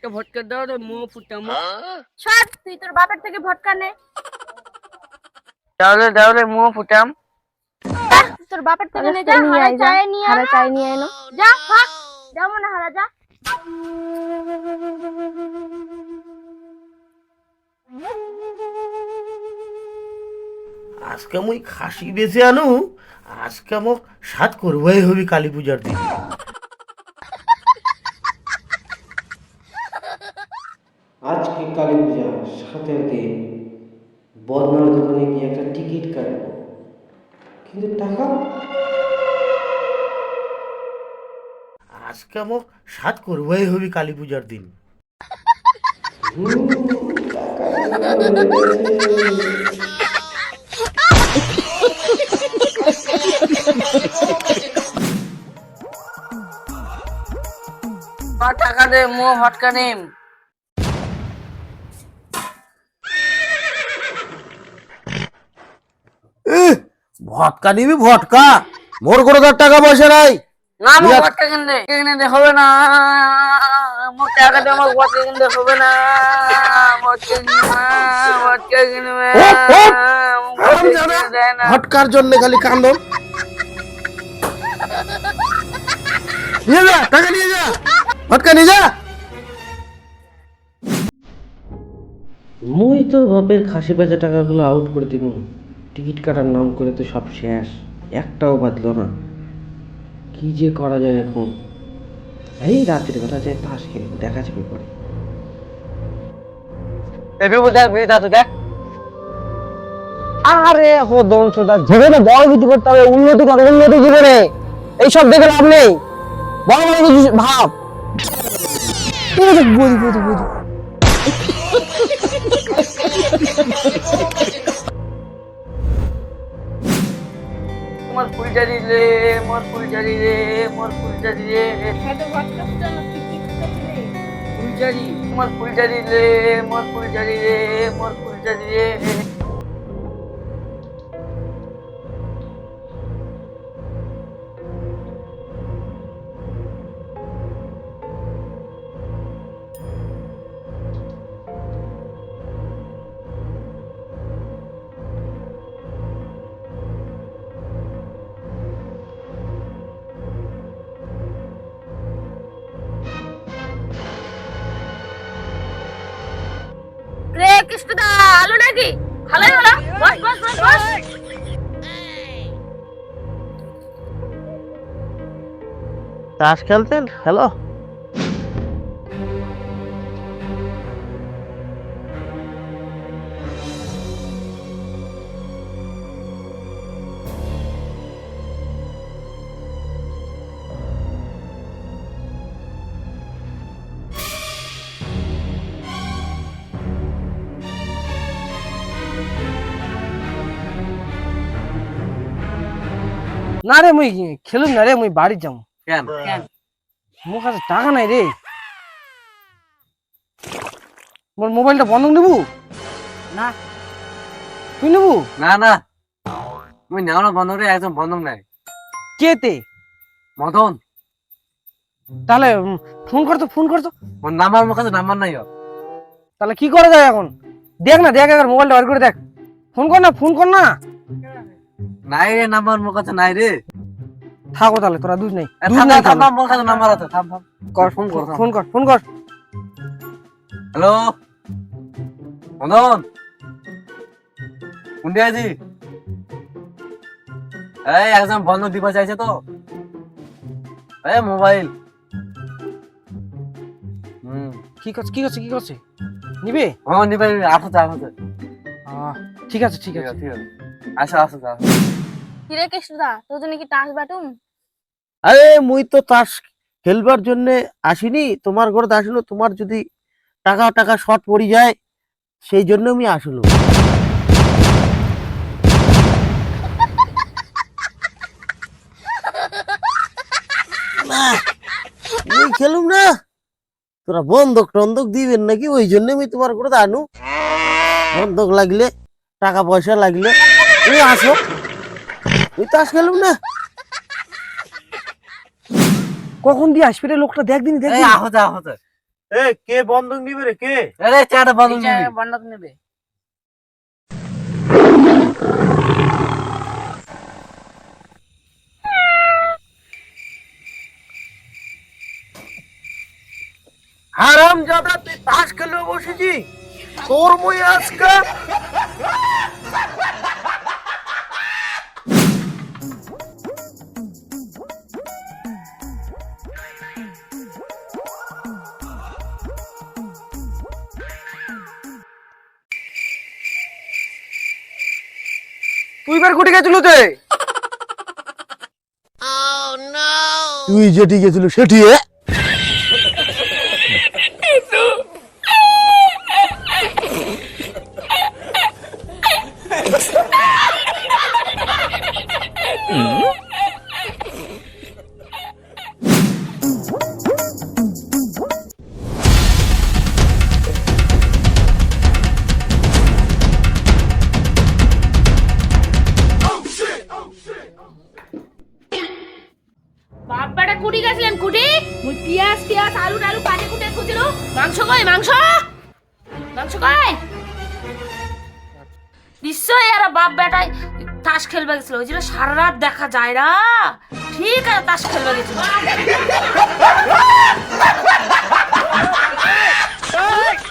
একটা ভটকা দাও রে মো ফুটামো সর তুই তোর বাপের থেকে ভটকা নে। তাহলে দাও রে মো ফুটাম তোর বাপের থেকে নে যা হারা চায় নিয়ে হারা চায় নিয়ে এনো যা ভাগ যাব না হারা যা। আজকে মুই খাসি বেঁচে আনু আজকে মোক সাত করবাই হবি কালী পূজার দিন আজকে কালী পূজা সাতের দিন বদনার দোকানে গিয়ে একটা টিকিট কাটবো। কিন্তু টাকা? আজকে মোক সাত করবাই হবি কালী পূজার দিন টাকা দে মো হটকা নিম। ভটকা নিবি ভটকা। মোর কোনো তার টাকা পয়সা নাই। না ভটকা হবে না। টাকা কিনতে হবে না। কিনবে। ভটকার জন্য খালি কান্দন নিয়ে যা টাকা নিয়ে যা। ভটকা নিয়ে যা। মুই তো বাপের খাসি বেচা টাকাগুলো আউট করে দিব টিকিট কাটার নাম করে তো সব শেষ। একটাও বাদলো না। কি যে করা যায় এখন? এই রাত্রির বেলা যে তাস খেলে, দেখা যাবে পরে। দেখ আরে হো দমছোদা জীবনে বড় কিছু করতে হবে, উন্নতি কর, উন্নতি জীবনে। এইসব দেখে লাভ নেই। বড় বড় কিছু ভাব। বুঝি বুঝি বুঝি মোর ফুলঝারি রে মোর ফুলঝারি রে মোর ফুলঝারি রে। ফুলঝারি মোর ফুলঝারি রে মোর ফুলঝারি রে মোর ফুলঝারি রে। নাকি? তাস খেলতেন? হ্যালো না রে মুই খেলুম না রে মুই বাড়ি যাম কেন মোর কাছে টাকা নাই রে মোর মোবাইলটা বন্ধক নেবু না তুই নেবু না না মুই নেওয়া না বন্ধক রে একদম বন্ধক নাই কেতে মদন তাহলে ফোন করতো ফোন করতো মোর নাম্বার আমার কাছে নাম্বার নাই তাহলে কি করা যায় এখন দেখ না দেখ একবার মোবাইলটা বার করে দেখ ফোন কর না ফোন কর না নাই রে নাম্বার মোর কাছে নাই রে। থাকো তাহলে তোরা দুধ নেই। দুধ থাম নেই থাম, মোর কাছে নাম্বার আছে থাম থাম। কর ফোন কর, ফোন কর ফোন কর। হ্যালো? মদন কোনটি আছি এই একদম বন্ধ দিবা চাইছে তো। এ মোবাইল। হুম। কি করছে কি করছে কি করছে? নিবে? ও নিবে। আসতে আহ, ঠিক আছে ঠিক আছে আছে। ঠিক আছে। আসো আসো আসো। কি রে কৃষ্ণদা তোর জন্য টাস বাটুম? আরে, মুই তো তাস খেলবার জন্য আসিনি। তোমার ঘরে আসিনি তোমার যদি টাকা টাকা শর্ট পড়ি যায়, সেই জন্য আমি আসলো। মুই খেলুম না। তোরা বন্ধক টন্ধক দিবেন নাকি? ওই জন্য আমি তোমার ঘরে আনু। বন্ধক লাগলে, টাকা পয়সা লাগলে, তুমি আসো। তুই না। কখন দিয়ে আসবে রে লোকটা দেখ দিনি দেখ এই দিনি। আহতে আহতে। এ কে বন্ধক নিবে রে কে? আরে চাটা বন্ধ এই বন্ধক নেবে হারাম জাদা তুই তাস খেলে বসেছি তোর মই আজকে তুই বার কুটি গেছিল তে তুই যেটি গেছিল সেটি কুটি গেছিলেন কুটি? মুই পিয়াস পিয়াস আলু আলু পানি কুটে খুঁজিল মাংস কই মাংস? মাংস কই? নিশ্চয়ই আর বাপ বেটায় তাস খেলবে গেছিল। ওই জন্য সারা রাত দেখা যায় না। ঠিক আছে তাস খেলবে গেছিল।